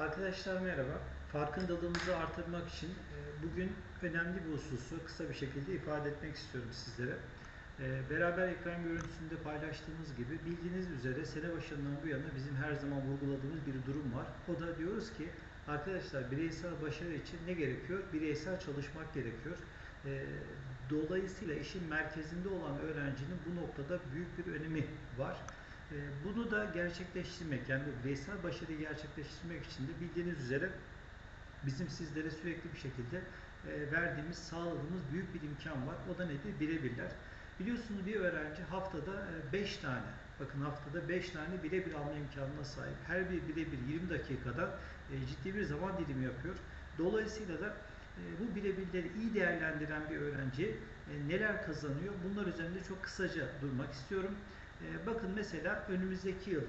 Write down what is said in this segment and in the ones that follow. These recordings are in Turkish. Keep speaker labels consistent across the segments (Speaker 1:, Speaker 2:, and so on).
Speaker 1: Arkadaşlar merhaba. Farkındalığımızı artırmak için e, bugün önemli bir hususu kısa bir şekilde ifade etmek istiyorum sizlere. E, Beraber ekran görüntüsünde paylaştığımız gibi bildiğiniz üzere sene başından bu yana bizim her zaman vurguladığımız bir durum var. O da diyoruz ki arkadaşlar bireysel başarı için ne gerekiyor? Bireysel çalışmak gerekiyor. E, Dolayısıyla işin merkezinde olan öğrencinin bu noktada büyük bir önemi var. E, Bunu da gerçekleştirmek, yani bu bireysel başarıyı gerçekleştirmek için de bildiğiniz üzere bizim sizlere sürekli bir şekilde e, verdiğimiz, sağladığımız büyük bir imkan var. O da nedir? Birebirler. Biliyorsunuz bir öğrenci haftada 5 tane, bakın haftada 5 tane birebir alma imkanına sahip. Her bir birebir 20 dakikada e, ciddi bir zaman dilimi yapıyor. Dolayısıyla da e, bu birebirleri iyi değerlendiren bir öğrenci e, neler kazanıyor? Bunlar üzerinde çok kısaca durmak istiyorum. E, bakın mesela önümüzdeki yıl e,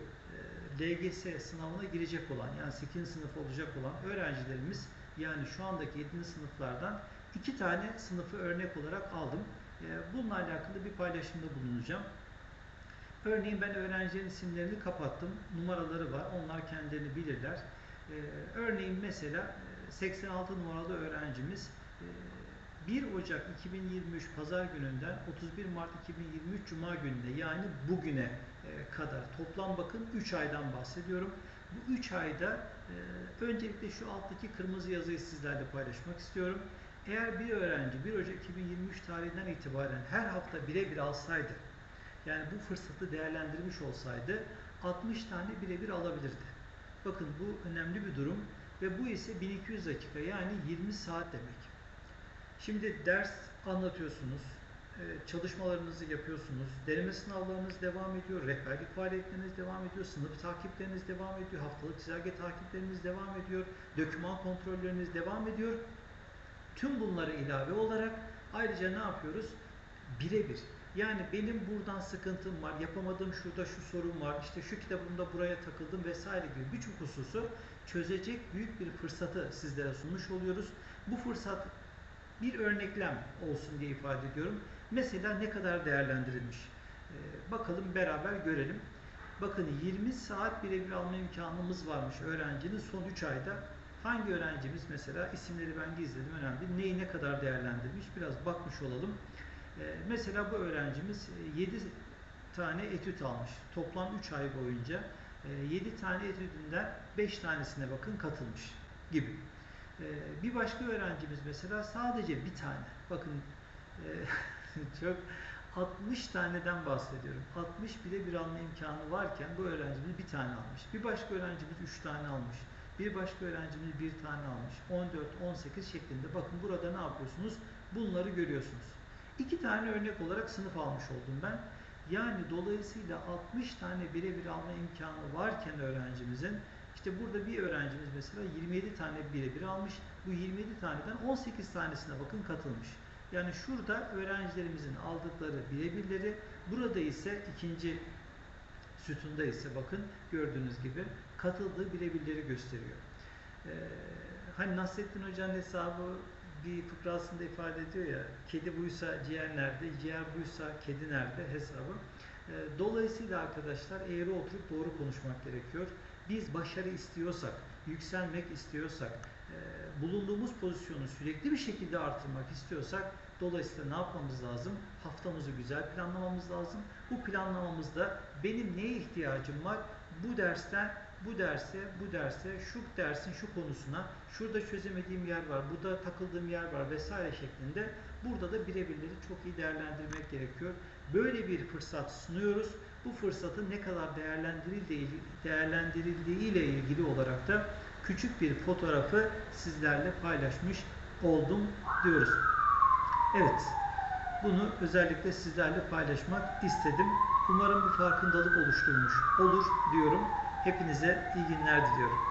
Speaker 1: LGS sınavına girecek olan yani 8. sınıf olacak olan öğrencilerimiz yani şu andaki 7. sınıflardan iki tane sınıfı örnek olarak aldım. E, bununla alakalı bir paylaşımda bulunacağım. Örneğin ben öğrencilerin isimlerini kapattım. Numaraları var. Onlar kendilerini bilirler. E, örneğin mesela e, 86 numaralı öğrencimiz e, 1 Ocak 2023 Pazar gününden 31 Mart 2023 Cuma gününe yani bugüne e, kadar toplam bakın 3 aydan bahsediyorum. Bu 3 ayda e, öncelikle şu alttaki kırmızı yazıyı sizlerle paylaşmak istiyorum. Eğer bir öğrenci 1 Ocak 2023 tarihinden itibaren her hafta birebir alsaydı yani bu fırsatı değerlendirmiş olsaydı 60 tane birebir alabilirdi. Bakın bu önemli bir durum ve bu ise 1200 dakika yani 20 saat demek. Şimdi ders anlatıyorsunuz, e, çalışmalarınızı yapıyorsunuz, deneme sınavlarınız devam ediyor, rehberlik faaliyetleriniz devam ediyor, sınıf takipleriniz devam ediyor, haftalık çizelge takipleriniz devam ediyor, doküman kontrolleriniz devam ediyor. Tüm bunları ilave olarak ayrıca ne yapıyoruz? Birebir. Yani benim buradan sıkıntım var, yapamadığım şurada şu sorun var, işte şu kitabımda buraya takıldım vesaire gibi birçok hususu çözecek büyük bir fırsatı sizlere sunmuş oluyoruz. Bu fırsat bir örneklem olsun diye ifade ediyorum. Mesela ne kadar değerlendirilmiş? Ee, bakalım beraber görelim. Bakın 20 saat birebir alma imkanımız varmış öğrencinin son 3 ayda. Hangi öğrencimiz mesela isimleri ben gizledim önemli. Neyi ne kadar değerlendirmiş biraz bakmış olalım. Ee, mesela bu öğrencimiz 7 tane etüt almış. Toplam 3 ay boyunca 7 tane etüdünden 5 tanesine bakın katılmış gibi. Ee, bir başka öğrencimiz mesela sadece bir tane. Bakın e, çok 60 taneden bahsediyorum. 60 bile bir alma imkanı varken bu öğrencimiz bir tane almış. Bir başka öğrencimiz 3 tane almış. Bir başka öğrencimiz bir tane almış. 14, 18 şeklinde. Bakın burada ne yapıyorsunuz? Bunları görüyorsunuz. İki tane örnek olarak sınıf almış oldum ben. Yani dolayısıyla 60 tane birebir alma imkanı varken öğrencimizin işte burada bir öğrencimiz mesela 27 tane birebir almış. Bu 27 taneden 18 tanesine bakın katılmış. Yani şurada öğrencilerimizin aldıkları birebirleri, burada ise ikinci sütunda ise bakın gördüğünüz gibi katıldığı birebirleri gösteriyor. Ee, hani Nasrettin Hoca'nın hesabı bir fıkrasında ifade ediyor ya, kedi buysa ciğer nerede, ciğer buysa kedi nerede hesabı. Ee, dolayısıyla arkadaşlar eğri oturup doğru konuşmak gerekiyor. Biz başarı istiyorsak, yükselmek istiyorsak, e, bulunduğumuz pozisyonu sürekli bir şekilde artırmak istiyorsak dolayısıyla ne yapmamız lazım? Haftamızı güzel planlamamız lazım. Bu planlamamızda benim neye ihtiyacım var? Bu dersten bu derse, bu derse, şu dersin şu konusuna, şurada çözemediğim yer var, burada takıldığım yer var vesaire şeklinde burada da birebirleri çok iyi değerlendirmek gerekiyor. Böyle bir fırsat sunuyoruz. Bu fırsatın ne kadar değerlendirildiği, değerlendirildiği ile ilgili olarak da küçük bir fotoğrafı sizlerle paylaşmış oldum diyoruz. Evet, bunu özellikle sizlerle paylaşmak istedim. Umarım bir farkındalık oluşturmuş olur diyorum. Hepinize iyi günler diliyorum.